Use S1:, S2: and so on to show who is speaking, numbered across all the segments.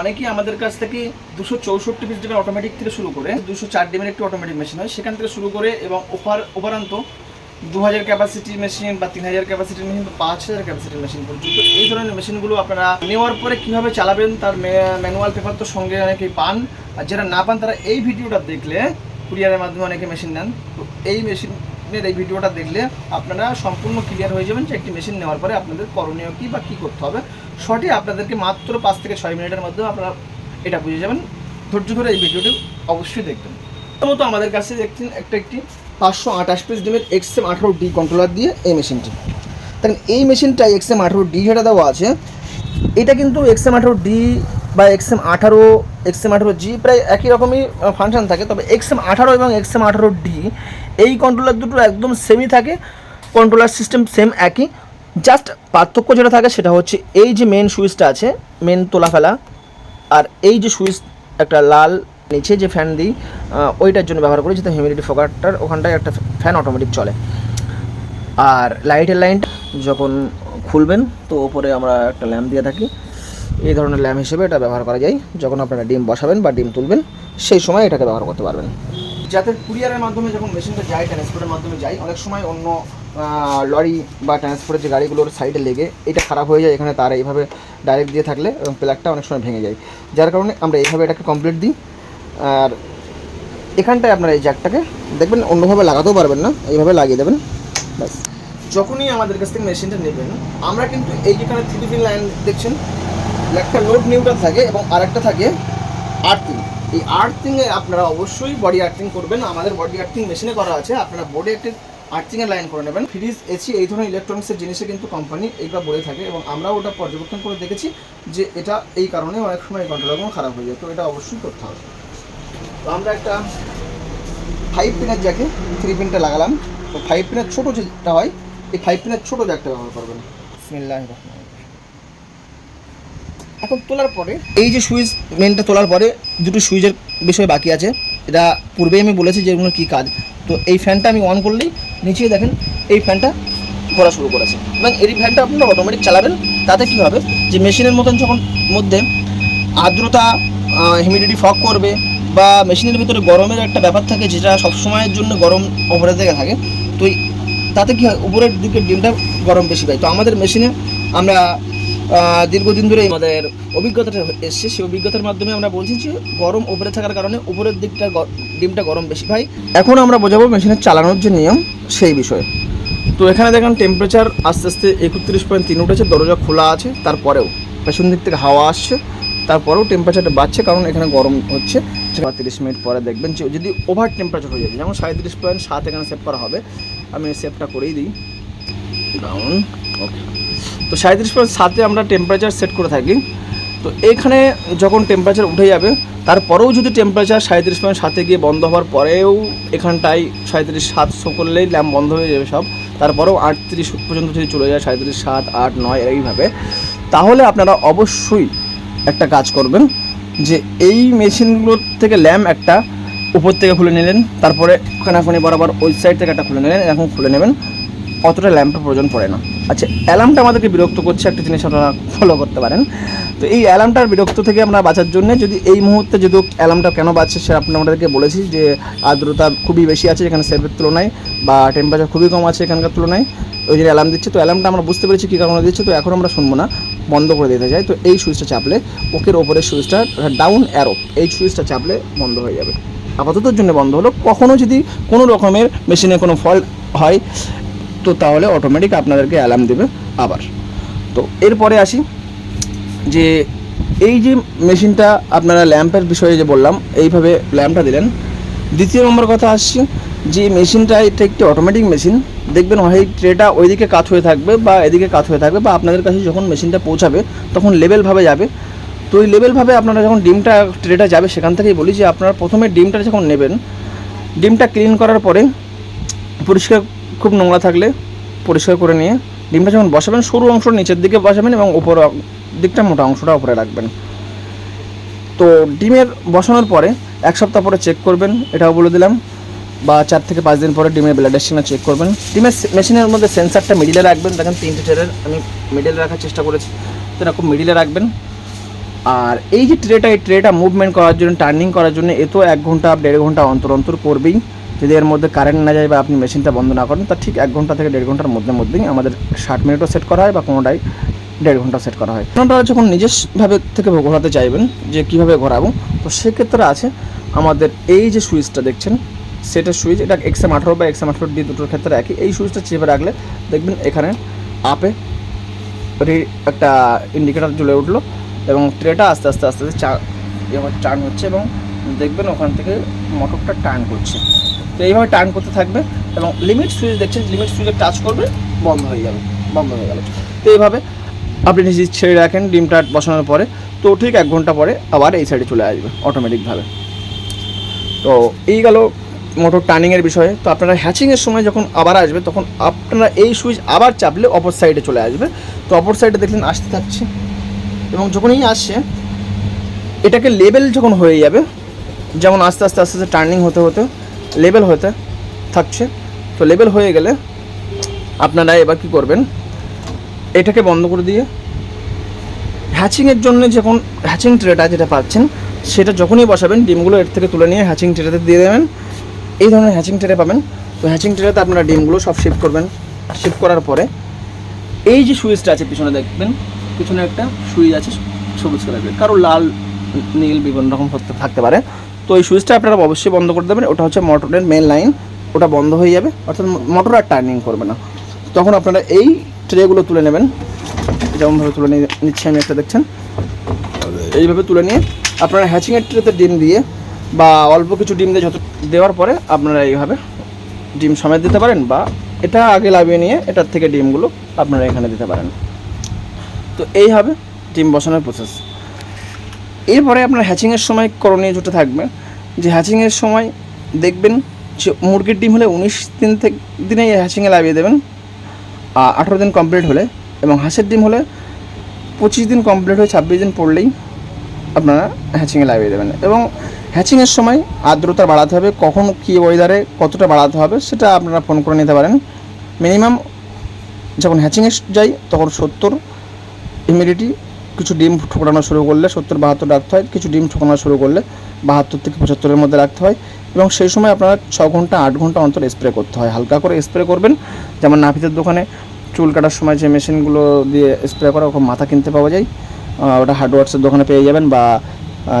S1: অনেকেই আমাদের কাছ থেকে দুশো চৌষট্টি পিস ডিমের অটোমেটিক থেকে শুরু করে, দুশো চার ডিমের একটি অটোমেটিক মেশিন হয়। সেখান থেকে শুরু করে এবং ওভার ওভারান্ত দু হাজার ক্যাপাসিটি মেশিন বা তিন হাজার ক্যাপাসিটির মেশিন বা পাঁচ হাজার ক্যাপাসিটি মেশিন পর্যন্ত এই ধরনের মেশিনগুলো আপনারা নেওয়ার পরে কীভাবে চালাবেন তার ম্যানুয়াল পেপার তো সঙ্গে অনেকেই পান। আর যারা না পান, তারা এই ভিডিওটা দেখলে কুরিয়ারের মাধ্যমে অনেকে মেশিন নেন। তো এই মেশিনের এই ভিডিওটা দেখলে আপনারা সম্পূর্ণ ক্লিয়ার হয়ে যাবেন যে একটি মেশিন নেওয়ার পরে আপনাদের করণীয় কী বা কী করতে হবে। সঠিক আপনাদেরকে মাত্র পাঁচ থেকে ছয় মিনিটের মধ্যে আপনারা এটা বুঝে যাবেন। ধৈর্য ধরে এই ভিডিওটি অবশ্যই দেখবেন। প্রথমত আমাদের কাছে দেখছেন একটা একটি পাঁচশো আঠাশ পিস ডিমের এক্সএম আঠারো ডি কন্ট্রোলার দিয়ে এই মেশিনটি দেখেন এই মেশিনটা এক্সএম আঠারো ডি যেটা দেওয়া আছে, এটা কিন্তু এক্সএম আঠারো ডি বা এক্সএম আঠারো এক্সএম আঠারো জি প্রায় একই রকমই ফাংশন থাকে। তবে এক্সএম আঠারো এবং এক্সএম আঠারো ডি এই কন্ট্রোলার দুটো একদম সেমই থাকে কন্ট্রোলার সিস্টেম সেম একই। জাস্ট পার্থক্য যেটা থাকে সেটা হচ্ছে এই যে মেন সুইচটা আছে মেন তোলা ফেলা, আর এই যে সুইচ একটা লাল নিচে যে ফ্যান দিই ওইটার জন্য ব্যবহার করি যেটা হিউমিডিটি ফোকারটার ওখানটায় একটা ফ্যান অটোমেটিক চলে। আর লাইটের লাইন যখন খুলবেন, তো ওপরে আমরা একটা ল্যাম্প দিয়ে থাকি। এই ধরনের ল্যাম্প হিসেবে এটা ব্যবহার করা যায়। যখন আপনারা ডিম বসাবেন বা ডিম তুলবেন, সেই সময় এটাকে ব্যবহার করতে পারবেন। যাতে কুরিয়ারের মাধ্যমে যখন মেশিনটা যায়, ট্রান্সপোর্টের মাধ্যমে যায়, অনেক সময় অন্য লরি বা ট্রান্সপোর্টের যে গাড়িগুলোর সাইডে লেগে এটা খারাপ হয়ে যায়, এখানে তার এইভাবে ডাইরেক্ট দিয়ে থাকলে প্লাগটা অনেক সময় ভেঙে যায়। যার কারণে আমরা এইভাবে এটাকে কমপ্লিট দিই। আর এখানটায় আপনারা এই জ্যাকটাকে দেখবেন, অন্যভাবে লাগাতেও পারবেন না, এইভাবে লাগিয়ে দেবেন, ব্যাস। যখনই আমাদের কাছ থেকে মেশিনটা নেবেন, আমরা কিন্তু এই যেখানে থ্রি লাইন দেখছেন, একটা লোড নিউট্রাল থাকে এবং আরেকটা থাকে আর্থিং এই আর্থিংয়ে আপনারা অবশ্যই বডি আর্থিং করবেন। আমাদের বডি আর্থিং মেশিনে করা আছে। আপনারা বোর্ডে একটি আর্থিংয়ের লাইন করে নেবেন। ফ্রিজ এসি এই ধরনের ইলেকট্রনিক্সের জিনিসে কিন্তু কোম্পানি এইগুলো বলে থাকে এবং আমরাও ওটা পর্যবেক্ষণ করে দেখেছি যে এটা এই কারণে অনেক সময় এই কন্ট্রোলারগুলো খারাপ হয়ে যায়। তো এটা অবশ্যই করতে হবে। তো আমরা একটা ফাইভ পিনের জ্যাকে থ্রি পিনটা লাগালাম। তো ফাইভ পিনের ছোটো যেটা হয়, এই ফাইভ পিনের ছোটো জ্যাকটা ব্যবহার করবেন। বিসমিল্লাহির রহমানির রহিম। এখন তোলার পরে এই যে সুইচ মেনটা তোলার পরে দুটো সুইচের বিষয় বাকি আছে। এটা পূর্বেই আমি বলেছি যে এগুলোর কী কাজ। তো এই ফ্যানটা আমি অন করলেই নিচে দেখেন এই ফ্যানটা ঘোরা শুরু করেছে। এবং এই ফ্যানটা আপনারা অটোমেটিক চালাবেন, তাতে কী হবে? যে মেশিনের মতন যখন মধ্যে আর্দ্রতা হিউমিডিটি ফগ করবে বা মেশিনের ভিতরে গরমের একটা ব্যাপার থাকে যেটা সবসময়ের জন্য গরম ওপরের থেকে থাকে, তো তাতে কী হয়? উপরের দিকে ডিমটা গরম বেশি পায়। তো আমাদের মেশিনে আমরা দীর্ঘদিন ধরে আমাদের অভিজ্ঞতাটা এসছে। সেই অভিজ্ঞতার মাধ্যমে আমরা বলছি যে গরম ওপরে থাকার কারণে উপরের দিকটা ডিমটা গরম বেশি। পাই এখন আমরা বোঝাবো মেশিনের চালানোর যে নিয়ম, সেই বিষয়ে। তো এখানে দেখেন টেম্পারেচার আস্তে আস্তে একত্রিশ পয়েন্ট তিন উঠেছে, দরজা খোলা আছে, তারপরেও পেছন দিক থেকে হাওয়া আসছে, তারপরেও টেম্পারেচারটা বাড়ছে, কারণ এখানে গরম হচ্ছে। তিরিশ মিনিট পরে দেখবেন যে যদি ওভার টেম্পারেচার হয়ে যাবে যেমন সাঁত্রিশ পয়েন্ট সাত এখানে সেভ করা হবে, আমি সেভটা করেই দিই। ডাউন ওকে তো সাঁত্রিশ পয়েন্ট সাতে আমরা টেম্পারেচার সেট করে থাকি। তো এখানে যখন টেম্পারেচার উঠে যাবে, তারপরেও যদি টেম্পারেচার সাঁত্রিশ পয়েন্ট সাতে গিয়ে বন্ধ হওয়ার পরেও এখানটায় সাঁত্রিশ সাত শো করলেই ল্যাম্প বন্ধ হয়ে যাবে সব। তারপরেও আটত্রিশ পর্যন্ত যদি চলে যায় সাঁত্রিশ সাত, আট, নয়, এইভাবে, তাহলে আপনারা অবশ্যই একটা কাজ করবেন যে এই মেশিনগুলোর থেকে ল্যাম্প একটা উপর থেকে খুলে নিলেন, তারপরে খানাখানি বরাবর ওই সাইড থেকে একটা খুলে নিলেন এখন খুলে নেবেন। অতটা ল্যাম্পের প্রয়োজন পড়ে না। আচ্ছা অ্যালার্মটা আমাদেরকে বিরক্ত করছে একটা জিনিস আপনারা ফলো করতে পারেন। তো এই অ্যালার্মটার বিরক্ত থেকে আমরা বাঁচার জন্য যদি এই মুহূর্তে যদি অ্যালার্মটা কেন বাঁচছে সে আপনি আমাদেরকে বলেছি যে আর্দ্রতা খুবই বেশি আছে এখানে সেভের তুলনায় বা টেম্পারেচার খুবই কম আছে এখানকার তুলনায়। ওই জন্য অ্যালার্ম দিচ্ছে, তো অ্যালার্মটা আমরা বুঝতে পেরেছি কী কারণে দিচ্ছে, তো এখন আমরা শুনব না, বন্ধ করে দিতে চাই। তো এই সুইচটা চাপলে ওকের ওপরের সুইচটা ডাউন অ্যারো এই সুইচটা চাপলে বন্ধ হয়ে যাবে। আপাততর জন্য বন্ধ হলো। কখনও যদি কোনো রকমের মেশিনে কোনো ফল্ট হয় তো তাহলে অটোমেটিক আপনাদেরকে অ্যালার্ম দেবে আবার। তো এরপরে আসি যে এই যে মেশিনটা আপনারা ল্যাম্পের বিষয়ে যে বললাম, এইভাবে ল্যাম্পটা দিলেন। দ্বিতীয় নম্বর কথা আসছি যে মেশিনটা এটা একটি অটোমেটিক মেশিন দেখবেন হয় ট্রেটা ওইদিকে কাত হয়ে থাকবে বা এদিকে কাত হয়ে থাকবে বা আপনাদের কাছে যখন মেশিনটা পৌঁছাবে তখন লেভেলভাবে যাবে। তো ওই লেভেলভাবে আপনারা যখন ডিমটা ট্রেটা যাবে সেখান থেকেই বলি যে আপনারা প্রথমে ডিমটা যখন নেবেন, ডিমটা ক্লিন করার পরে পরিষ্কার খুব নোংরা থাকলে পরিষ্কার করে নিয়ে ডিমটা যখন বসাবেন, সরু অংশ নিচের দিকে বসাবেন এবং উপর দিকটা মোটা অংশটা উপরে রাখবেন। তো ডিমের বসানোর পরে এক সপ্তাহ পরে চেক করবেন, এটাও বলে দিলাম, বা চার থেকে পাঁচ দিন পরে ডিমের ব্লাড স্টিনা চেক করবেন। ডিমের মেশিনের মধ্যে সেন্সারটা মিডিলে রাখবেন, দেখেন তিনটে চেয়ারের আমি মিডিলে রাখার চেষ্টা করেছি, তো এরকম মিডিলে রাখবেন। আর এই যে ট্রেটা এই ট্রেটা মুভমেন্ট করার জন্য টার্নিং করার জন্য, এ তো এক ঘণ্টা, দেড় ঘণ্টা অন্তর অন্তর করবেই। যদি এর মধ্যে কারেন্ট না যায় বা আপনি মেশিনটা বন্ধ না করেন, তা ঠিক এক ঘণ্টা থেকে দেড় ঘণ্টার মধ্যে মধ্যেই আমাদের ষাট মিনিটও সেট করা হয় বা কোনোটাই দেড় ঘণ্টা সেট করা হয়। আপনারা যখন নিজস্বভাবে থেকে ঘোরাতে চাইবেন যে কীভাবে ঘোরাবো, তো সেক্ষেত্রে আছে আমাদের এই যে সুইচটা দেখছেন সেটের সুইচ, এটা এক্সএম আঠারো বা এক্সএম আঠারো ডি দুটোর ক্ষেত্রে একই, এই সুইচটা চেপে রাখলে দেখবেন এখানে আপে একটা ইন্ডিকেটার জ্বলে উঠল এবং ট্রেটা আস্তে আস্তে আস্তে আস্তে চা টার্ন হচ্ছে এবং দেখবেন ওখান থেকে মোটরটা টার্ন করছে। তো এইভাবে টার্ন করতে থাকবে এবং লিমিট সুইচ দেখছেন লিমিট সুইচে টাচ করবে, বন্ধ হয়ে যাবে, বন্ধ হয়ে গেল। তো এইভাবে আপনি নিজে ছেড়ে রাখেন ডিমটা বসানোর পরে। তো ঠিক এক ঘণ্টা পরে আবার এই সাইডে চলে আসবে অটোমেটিকভাবে তো এই গেল মোটর টার্নিংয়ের বিষয়ে। তো আপনারা হ্যাচিংয়ের সময় যখন আবার আসবে, তখন আপনারা এই সুইচ আবার চাপলে অপর সাইডে চলে আসবে। তো অপর সাইডে দেখলেন আসতে থাকছে। এবং যখনই আসছে, এটাকে লেভেল যখন হয়ে যাবে, যেমন আস্তে আস্তে আস্তে আস্তে টার্নিং হতে হতে লেভেল হতে থাকছে। তো লেবেল হয়ে গেলে আপনারা এবার কি করবেন? এটাকে বন্ধ করে দিয়ে হ্যাচিংয়ের জন্য যখন হ্যাচিং ট্রেটা যেটা পাচ্ছেন, সেটা যখনই বসাবেন, ডিমগুলো এর থেকে তুলে নিয়ে হ্যাচিং ট্রেতে দিয়ে দেবেন। এই ধরনের হ্যাচিং ট্রে পাবেন। তো হ্যাচিং ট্রেতে আপনারা ডিমগুলো সব শিফট করবেন। শিফট করার পরে এই যে সুইচটা আছে, পিছনে দেখবেন, পিছনে একটা সুইচ আছে সবুজ কালারের। কারও লাল, নীল, বিভিন্ন রকম থাকতে পারে। তো এই সুইচটা আপনারা অবশ্যই বন্ধ করে দেবেন। ওটা হচ্ছে মোটরের মেন লাইন ওটা বন্ধ হয়ে যাবে। অর্থাৎ মোটর আর টার্নিং করবে না। তখন আপনারা এই ট্রেগুলো তুলে নেবেন। যেমনভাবে তুলে নিচ্ছি আমি একটা, দেখছেন? এইভাবে তুলে নিয়ে আপনারা হ্যাচিংয়ের ট্রেতে ডিম দিয়ে বা অল্প কিছু ডিম দিয়ে যত দেওয়ার পরে আপনারা এইভাবে ডিম সমেত দিতে পারেন বা এটা আগে লাভিয়ে নিয়ে এটার থেকে ডিমগুলো আপনারা এখানে দিতে পারেন। তো এই হবে ডিম বসানোর প্রসেস এরপরে আপনার হ্যাচিংয়ের সময় করণীয় যেটা থাকবে, যে হ্যাচিংয়ের সময় দেখবেন যে মুরগির ডিম হলে উনিশ দিন থেকে, দিনেই হ্যাচিংয়ে লাগিয়ে দেবেন, আর আঠেরো দিন কমপ্লিট হলে এবং হাঁসের ডিম হলে পঁচিশ দিন কমপ্লিট হয়ে ছাব্বিশ দিন পড়লেই আপনারা হ্যাচিংয়ে লাগিয়ে দেবেন। এবং হ্যাচিংয়ের সময় আর্দ্রতা বাড়াতে হবে, কখন কী ওয়েদারে কতটা বাড়াতে হবে সেটা আপনারা ফোন করে নিতে পারেন। মিনিমাম যখন হ্যাচিংয়ে যাই, তখন সত্তর ইমিডিয়েটলি কিছু ডিম ঠোকরানো শুরু করলে সত্তর বাহাত্তর রাখতে হয়, কিছু ডিম ঠোকানো শুরু করলে বাহাত্তর থেকে পঁচাত্তরের মধ্যে রাখতে হয় এবং সেই সময় আপনারা ছ ঘণ্টা, আট ঘণ্টা অন্তর স্প্রে করতে হয়। হালকা করে স্প্রে করবেন। যেমন নাপিতের দোকানে চুল কাটার সময় যে মেশিনগুলো দিয়ে স্প্রে করা, ওরকম মাথা কিনতে পাওয়া যায়। ওটা হার্ডওয়ার্সের দোকানে পেয়ে যাবেন বা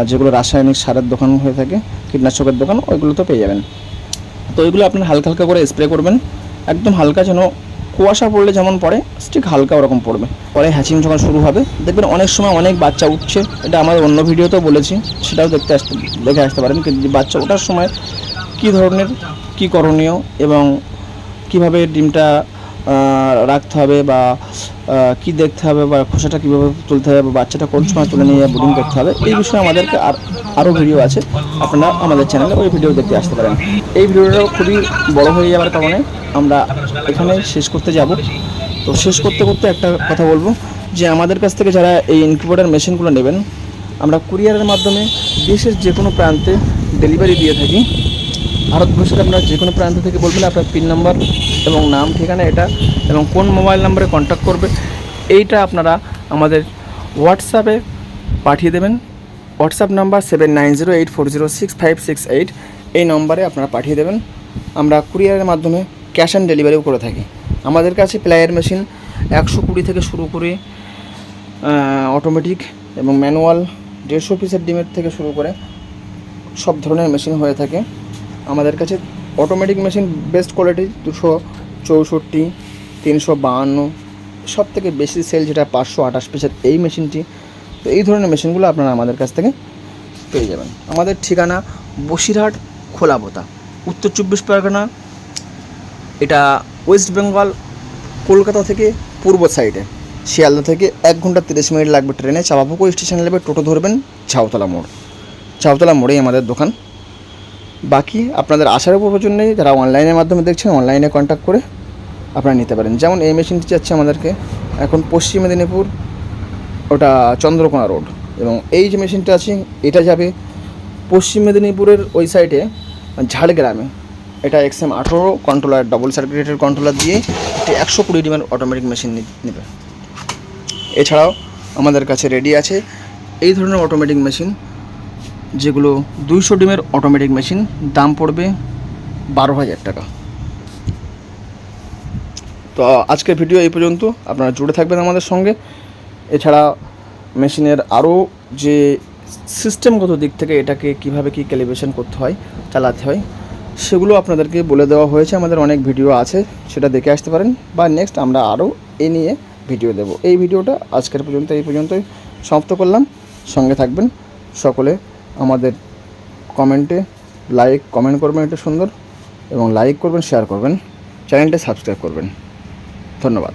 S1: যেগুলো রাসায়নিক সারের দোকান হয়ে থাকে, কীটনাশকের দোকান ওইগুলো তো পেয়ে যাবেন। তো এগুলো আপনারা হালকা হালকা করে স্প্রে করবেন। একদম হালকা যেন কুয়াশা পড়লে যেমন পড়ে, ঠিক হালকা ওরকম পড়বে। পরে হ্যাচিং যখন শুরু হবে, দেখবেন অনেক সময় অনেক বাচ্চা উঠছে। এটা আমাদের অন্য ভিডিওতেও বলেছি, সেটাও দেখতে আসতে, দেখে আসতে পারেন কিন্তু বাচ্চা ওঠার সময় কী ধরনের, কী করণীয় এবং কীভাবে ডিমটা রাখতে হবে বা কি দেখতে হবে বা খোসাটা কীভাবে তুলতে হবে বা বাচ্চাটা কোন সময় তুলে নিয়ে বুডিং করতে হবে, এই বিষয়ে আমাদেরকে আর আরও ভিডিও আছে। আপনারা আমাদের চ্যানেলে ওই ভিডিও দেখতে আসতে পারেন। এই ভিডিওটাও খুবই বড় হয়ে যাওয়ার কারণে আমরা এখানে শেষ করতে যাব। তো শেষ করতে করতে একটা কথা বলব যে, আমাদের কাছ থেকে যারা এই ইনকিউবেটার মেশিনগুলো নেবেন, আমরা কুরিয়ারের মাধ্যমে দেশের যে কোনো প্রান্তে ডেলিভারি দিয়ে থাকি। ভারতবর্ষের আপনার যে কোনো প্রান্ত থেকে বলবেন আপনার পিন নাম্বার এবং নাম, ঠিকানা এটা এবং কোন মোবাইল নাম্বারে কন্ট্যাক্ট করবে, এইটা আপনারা আমাদের হোয়াটসঅ্যাপে পাঠিয়ে দেবেন। WhatsApp number seven nine zero eight four zero six five six eight এই নম্বরে আপনারা পাঠিয়ে দেবেন। আমরা কুরিয়ারের মাধ্যমে ক্যাশ অন ডেলিভারিও করে থাকি। আমাদের কাছে প্লায়ের মেশিন একশো কুড়ি থেকে শুরু করে অটোমেটিক এবং ম্যানুয়াল দেড়শো পিসের ডিমের থেকে শুরু করে, সব ধরনের মেশিন হয়ে থাকে। আমাদের কাছে অটোমেটিক মেশিন বেস্ট কোয়ালিটি দুশো চৌষট্টি, তিনশো বাহান্ন সব থেকে বেশি সেল যেটা পাঁচশো আঠাশ পিসের এই মেশিনটি তো এই ধরনের মেশিনগুলো আপনারা আমাদের কাছ থেকে পেয়ে যাবেন। আমাদের ঠিকানা বসিরহাট খোলাপোতা, উত্তর চব্বিশ পরগনা। এটা ওয়েস্ট বেঙ্গল, কলকাতা থেকে পূর্ব সাইডে শিয়ালদা থেকে এক ঘণ্টা তিরিশ মিনিট লাগবে ট্রেনে। চাপাপুকুর স্টেশনে নেবে, টোটো ধরবেন ঝাউতলা মোড়। ঝাউতলা মোড়েই আমাদের দোকান। বাকি আপনাদের আসার উপর নেই যারা অনলাইনের মাধ্যমে দেখছেন অনলাইনে কন্ট্যাক্ট করে আপনারা নিতে পারেন। যেমন এই মেশিনটি যাচ্ছে আমাদেরকে এখন পশ্চিম মেদিনীপুর, ওটা চন্দ্রকোনা রোড এবং এই যে মেশিনটা আছে, এটা যাবে পশ্চিম মেদিনীপুরের ওই সাইডে ঝাড়গ্রামে। এটা এক্সএম আঠেরো কন্ট্রোলার ডবল সার্কিটের কন্ট্রোলার দিয়ে একটি একশো কুড়ি ডিমের অটোমেটিক মেশিন নেবে। এছাড়াও আমাদের কাছে রেডি আছে। এই ধরনের অটোমেটিক মেশিন যেগুলো দুইশো ডিমের অটোমেটিক মেশিন দাম পড়বে বারো হাজার টাকা। তো আজকের ভিডিও এই পর্যন্ত। আপনারা জুড়ে থাকবেন আমাদের সঙ্গে। এছাড়া মেশিনের আরও যে সিস্টেমগত দিক থেকে এটাকে কীভাবে কি ক্যালিব্রেশন করতে হয়, চালাতে হয়, সেগুলো আপনাদেরকে বলে দেওয়া হয়েছে। আমাদের অনেক ভিডিও আছে, সেটা দেখে আসতে পারেন। বা নেক্সট আমরা আরও এ নিয়ে ভিডিও দেব। এই ভিডিওটা আজকের পর্যন্ত, এই পর্যন্তই সমাপ্ত করলাম। সঙ্গে থাকবেন সকলে। আমাদের কমেন্টে লাইক, কমেন্ট করবেন, এটা সুন্দর। এবং লাইক করবেন, শেয়ার করবেন। চ্যানেলটা সাবস্ক্রাইব করবেন। ধন্যবাদ।